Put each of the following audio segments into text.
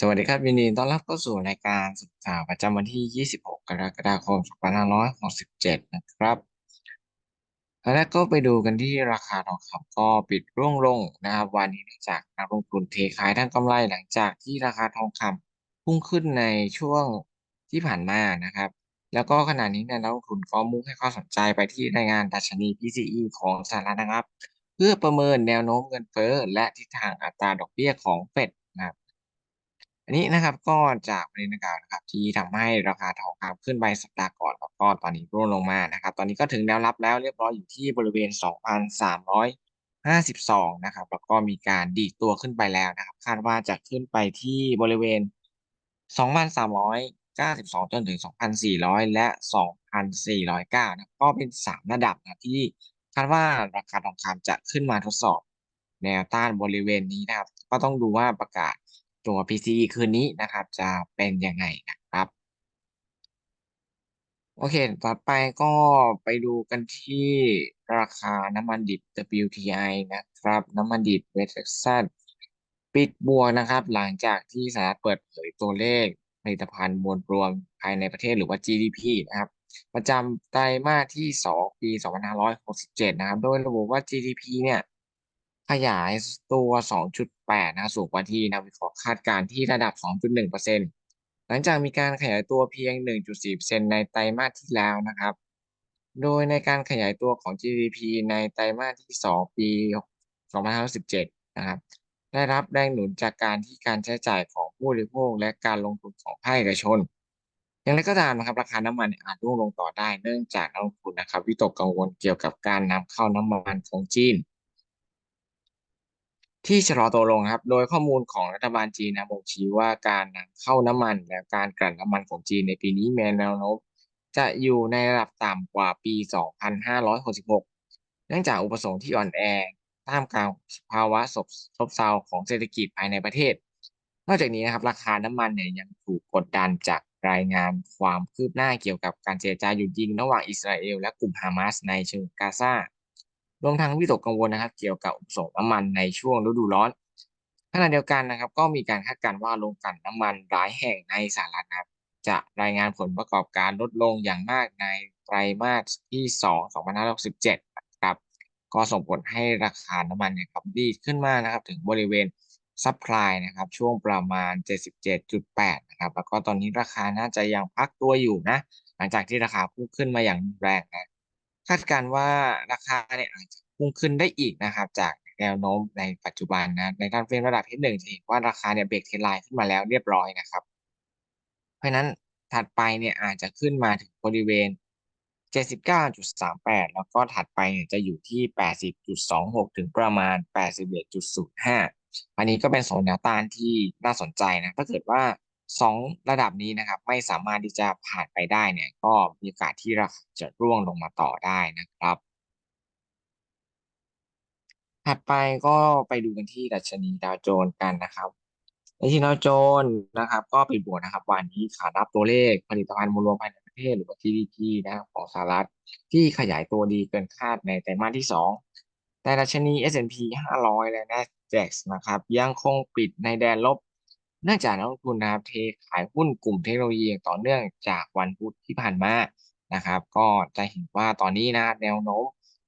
สวัสดีครับยินดีต้อนรับเข้าสู่รายการสุดข่าวประจำวันที่ 26 กรกฎาคม 2567 นะครับแล้วกก็ไปดูกันที่ราคาทองคำก็ปิดร่วงลงนะครับ วันนี้เนื่องจากนักลงทุนเทขายทั้งกำไรหลังจากที่ราคาทองคำพุ่งขึ้นในช่วงที่ผ่านมานะครับ แล้วก็ขณะนี้เนี่ยนักลงทุนก็มุ่งให้ความสนใจไปที่รายงานดัชนี PCE ของสหรัฐนะครับ เพื่อประเมินแนวโน้มเงินเฟ้อและทิศทางอัตราดอกเบี้ยของเฟดนะครับ อันนี้นะครับก็จากประเด็นดังกล่าวนะครับ ที่ทำให้ราคาทองคำขึ้นไปสัปดาห์ก่อนแล้วก็ตอนนี้ร่วงลงมานะครับ ตอนนี้ก็ถึงแนวรับแล้วเรียบร้อยอยู่ที่บริเวณ 2,352 นะครับ แล้วก็มีการดีดตัวขึ้นไปแล้วนะครับ คาดว่าจะขึ้นไปที่บริเวณ 2,392 จนถึง 2,400 และ 2,409 นะครับก็เป็น 3 ระดับนะที่คาดว่าราคาทองคำจะขึ้นมาทดสอบแนวต้านบริเวณนี้นะครับ ก็ต้องดูว่าประกาศ ตัว PCE คืนนี้นะครับ จะเป็นยังไงนะครับ โอเค ต่อไปก็ไปดูกันที่ราคาน้ำมันดิบ WTI นะครับ น้ำมันดิบเวสเท็กซัสปิดบวกนะครับ หลังจากที่สหรัฐเปิดเผยตัวเลขผลิตภัณฑ์มวลรวมภายในประเทศหรือว่า GDP นะครับประจำไตรมาสที่ 2 ปี 2567 นะครับ โดยระบุว่า GDP เนี่ย ขยายตัว 2.8 นะ สูงกว่าที่นักวิเคราะห์คาดการณ์ที่ระดับ 2.1%หลังจากมีการขยายตัวเพียง 1.4%ในไตรมาสที่แล้วนะครับ โดยในการขยายตัวของ GDP ในไตรมาสที่ 2 ปี 2517 นะครับ ได้รับแรงหนุนจากการที่การใช้จ่ายของผู้บริโภคและการลงทุนของภาคเอกชน อย่างไรก็ตามนะครับ ราคาน้ำมันอาจร่วงลงต่อได้ เนื่องจากนักลงทุนนะครับวิตกกังวลเกี่ยวกับการนำเข้าน้ำมันของจีน ที่ชะลอตัวลงครับ โดยข้อมูลของรัฐบาลจีนนะบ่งชี้ว่าการนำเข้าน้ำมันและการกลั่นน้ำมันของจีนในปีนี้มีแนวโน้มจะอยู่ในระดับต่ำกว่าปี 2566 เนื่องจากอุปสงค์ที่อ่อนแอท่ามกลางภาวะซบเซาของเศรษฐกิจภายในประเทศ นอกจากนี้นะครับ ราคาน้ำมันเนี่ยยังถูกกดดันจากรายงานความคืบหน้าเกี่ยวกับการเจรจาหยุดยิงระหว่างอิสราเอลและกลุ่มฮามาสในเชิงกาซา รวมทั้งวิตกกังวลนะครับ เกี่ยวกับอุปสงค์น้ำมันในช่วงฤดูร้อนขณะเดียวกันนะครับ ก็มีการคาดการณ์ว่าโรงกลั่นน้ำมันหลายแห่งในสหรัฐนะครับจะรายงานผลประกอบการลดลงอย่างมากในไตรมาสที่ 2 2567นะครับก็ส่งผลให้ราคาน้ำมันเนี่ยครับดีขึ้นมานะครับ ถึงบริเวณซัพพลายนะครับ ช่วงประมาณ 77.8 นะครับ แล้วก็ตอนนี้ราคาน่าจะยังพักตัวอยู่นะ หลังจากที่ราคาพุ่งขึ้นมาอย่างแรงนะ คาดการว่าราคาเนี่ยอาจจะพุ่งขึ้นได้อีกนะครับ จากแนวโน้มในปัจจุบันนะในการเฟรมระดับที่หนึ่งจะเห็นว่าราคาเนี่ยเบรกเทรนไลน์ขึ้นมาแล้วเรียบร้อยนะครับ เพราะนั้นถัดไปเนี่ยอาจจะขึ้นมาถึงบริเวณ 79.38 แล้วก็ถัดไปเนี่ยจะอยู่ที่ 80.26 ถึงประมาณ 81.05 อันนี้ก็เป็นโซนแนวต้านที่น่าสนใจนะถ้าเกิดว่า สองระดับนี้นะครับไม่สามารถที่จะผ่านไปได้เนี่ยก็มีโอกาสที่ราคาจะร่วงลงมาต่อได้นะครับ ถัดไปก็ไปดูกันที่ดัชนีดาวโจนส์กันนะครับดัชนีดาวโจนส์นะครับ ก็ปิดบวกนะครับ วันนี้ขารับตัวเลขผลิตภัณฑ์มวลรวมภายในประเทศหรือว่า GDP นะครับของสหรัฐที่ขยายตัวดีเกินคาดในไตรมาสที่2แต่ดัชนี S&P 500 และ NASDAQ นะครับ ยังคงปิดในแดนลบ เนื่องจากนักลงทุนนะครับเทขายหุ้นกลุ่มเทคโนโลยีอย่างต่อเนื่องจากวันพุธที่ผ่านมานะครับ ก็จะเห็นว่าตอนนี้นะแนวโน้ม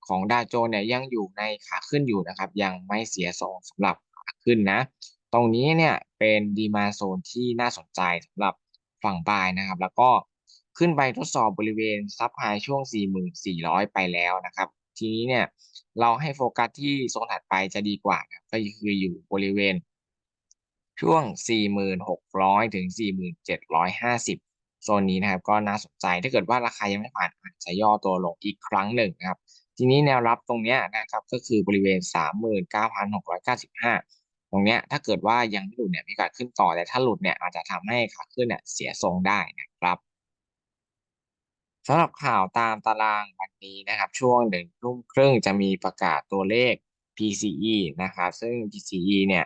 ของดาวโจนส์เนี่ยยังอยู่ในขาขึ้นอยู่นะครับ ยังไม่เสียทรงสำหรับขาขึ้นนะ ตรงนี้เนี่ยเป็นดีมาโซนที่น่าสนใจสำหรับฝั่งบายนะครับ แล้วก็ขึ้นไปทดสอบบริเวณซับไฮช่วง 4,400 ไปแล้วนะครับ ทีนี้เนี่ยเราให้โฟกัสที่โซนถัดไปจะดีกว่านะก็คืออยู่บริเวณ ช่วง 4,600 ถึง 4,750 โซนนี้นะครับ ก็น่าสนใจถ้าเกิดว่าราคายังไม่ผ่านอาจจะย่อตัวลงอีกครั้งหนึ่งนะครับ ทีนี้แนวรับตรงนี้นะครับก็คือบริเวณ 39,695 ตรงเนี้ยถ้าเกิดว่ายังไม่หลุดเนี่ยมีโอกาสขึ้นต่อแต่ถ้าหลุดเนี่ยอาจจะทำให้ขาขึ้นเนี่ยเสียทรงได้นะครับสำหรับข่าวตามตารางวันนี้นะครับ ช่วงหนึ่งทุ่มครึ่งจะมีประกาศตัวเลข PCE นะครับ ซึ่ง PCE เนี่ย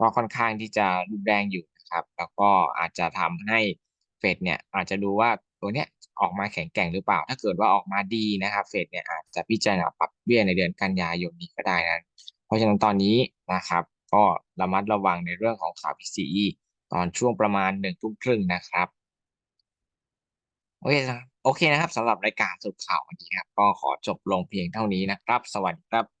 ก็ค่อนข้างที่จะรุนแรงอยู่นะครับ แล้วก็อาจจะทำให้เฟดเนี่ยอาจจะดูว่าตัวเนี้ยออกมาแข็งแกร่งหรือเปล่า ถ้าเกิดว่าออกมาดีนะครับ เฟดเนี่ยอาจจะพิจารณาปรับเบี้ยในเดือนกันยายนนี้ก็ได้นะเพราะฉะนั้นตอนนี้นะครับ ก็ระมัดระวังในเรื่องของข่าว PCE ตอนช่วงประมาณหนึ่งทุ่มครึ่งนะครับโอเคนะโอเคนะครับสำหรับรายการสรุปข่าววันนี้ครับ ก็ขอจบลงเพียงเท่านี้นะครับ สวัสดีครับ